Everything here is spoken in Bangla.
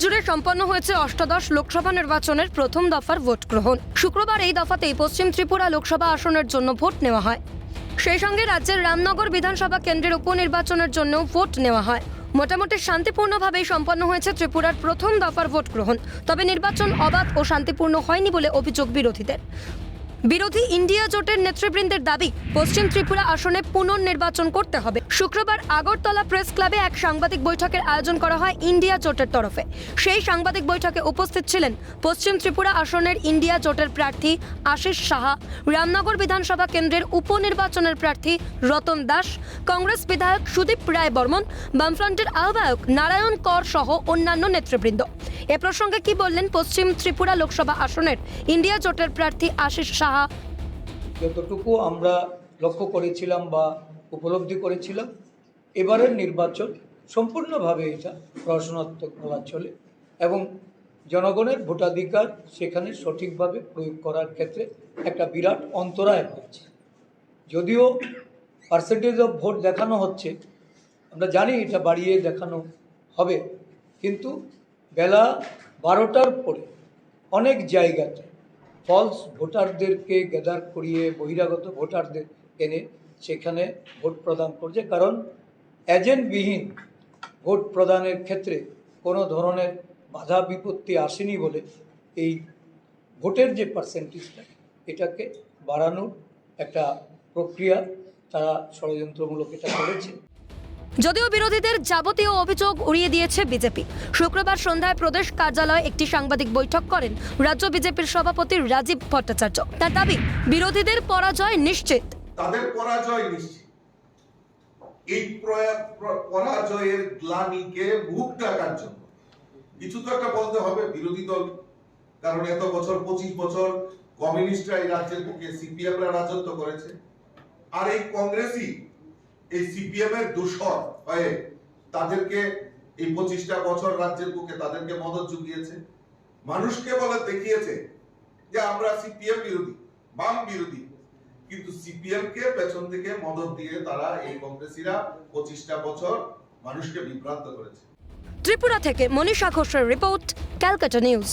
জুড়ে সম্পন্ন হয়েছে অষ্টাদশ লোকসভা নির্বাচনের প্রথম দফার ভোট গ্রহণ। শুক্রবার এই দফাতেই পশ্চিম ত্রিপুরা লোকসভা আসনের জন্য ভোট নেওয়া হয়। সেই সঙ্গে রাজ্যের রামনগর বিধানসভা কেন্দ্রের উপনির্বাচনের জন্য ভোট নেওয়া হয়। মোটামুটি শান্তিপূর্ণভাবেই সম্পন্ন হয়েছে ত্রিপুরার প্রথম দফার ভোট গ্রহণ। তবে নির্বাচন অবাধ ও শান্তিপূর্ণ হয়নি বলে অভিযোগ বিরোধীদের। বিরোধী ইন্ডিয়া জোটের নেতৃবৃন্দের দাবি, পশ্চিম ত্রিপুরা আসনে পুনর্নির্বাচন করতে হবে। শুক্রবার আগরতলা প্রেস ক্লাবে এক সাংবাদিক বৈঠকের আয়োজন করা হয় ইন্ডিয়া জোটের তরফে। সেই সাংবাদিক বৈঠকে উপস্থিত ছিলেন পশ্চিম ত্রিপুরা আসনের ইন্ডিয়া জোটের প্রার্থী আশিস সাহা, রামনগর বিধানসভা কেন্দ্রের উপনির্বাচনের প্রার্থী রতন দাস, কংগ্রেস বিধায়ক সুদীপ রায় বর্মন বামফ্রন্টের আহ্বায়ক নারায়ণ কর সহ অন্যান্য নেতৃবৃন্দ। এ প্রসঙ্গে কি বললেন পশ্চিম ত্রিপুরা লোকসভা আসনের ইন্ডিয়া জোটের প্রার্থী আশিস সাহা? যতটুকু আমরা লক্ষ্য করেছিলাম বা উপলব্ধি করেছিলাম, এবারের নির্বাচন সম্পূর্ণভাবে এটা রচনাত্মক বলা চলে এবং জনগণের ভোটাধিকার সেখানে সঠিকভাবে প্রয়োগ করার ক্ষেত্রে একটা বিরাট অন্তরায় হচ্ছে যদিও পার্সেন্টেজ অফ ভোট দেখানো হচ্ছে, আমরা জানি এটা বাড়িয়ে দেখানো হবে, কিন্তু বেলা বারোটার পরে অনেক জায়গাতে ফলস ভোটারদেরকে গ্যাদার করিয়ে বহিরাগত ভোটারদের এনে সেখানে ভোট প্রদান করছে। কারণ এজেন্টবিহীন ভোট প্রদানের ক্ষেত্রে কোনো ধরনের বাধা বিপত্তি আসেনি বলে এই ভোটের যে পার্সেন্টেজটা এটাকে বাড়ানোর একটা প্রক্রিয়া তারা ষড়যন্ত্রমূলক এটা করেছে। যদিও বিরোধীদের যাবতীয় অভিযোগ উড়িয়ে দিয়েছে বিজেপি। শুক্রবার সন্ধ্যায় প্রদেশ কার্যালয়ে একটি সাংবাদিক বৈঠক করেন রাজ্য বিজেপির সভাপতি রাজীব ভট্টাচার্য। তার দাবি, বিরোধীদের পরাজয় নিশ্চিত। তাদের পরাজয় নিশ্চিত। পরাজয়ের গ্লানিকে মুখ জন্য। কিছু তো একটা বলতে হবে, বিরোধী দল। কারণ এত বছর, পঁচিশ বছর কমিউনিস্টরা এই রাজ্যের রাজত্ব করেছে। আর এই কংগ্রেসই এই হয়ে তাদেরকে এই পঁচিশটা বছর রাজ্যের বুকে তাদেরকে মদত জুগিয়েছে। মানুষকে বলে দেখিয়েছে যে আমরা সিপিএম বিরোধী, বাম বিরোধী। কিন্তু সিপিএম কে পেছন থেকে মদত দিয়ে তারা এই কংগ্রেসীরা পঁচিশটা বছর মানুষকে বিভ্রান্ত করেছে। ত্রিপুরা থেকে মনীষা ঘোষের রিপোর্ট, ক্যালকাটা নিউজ।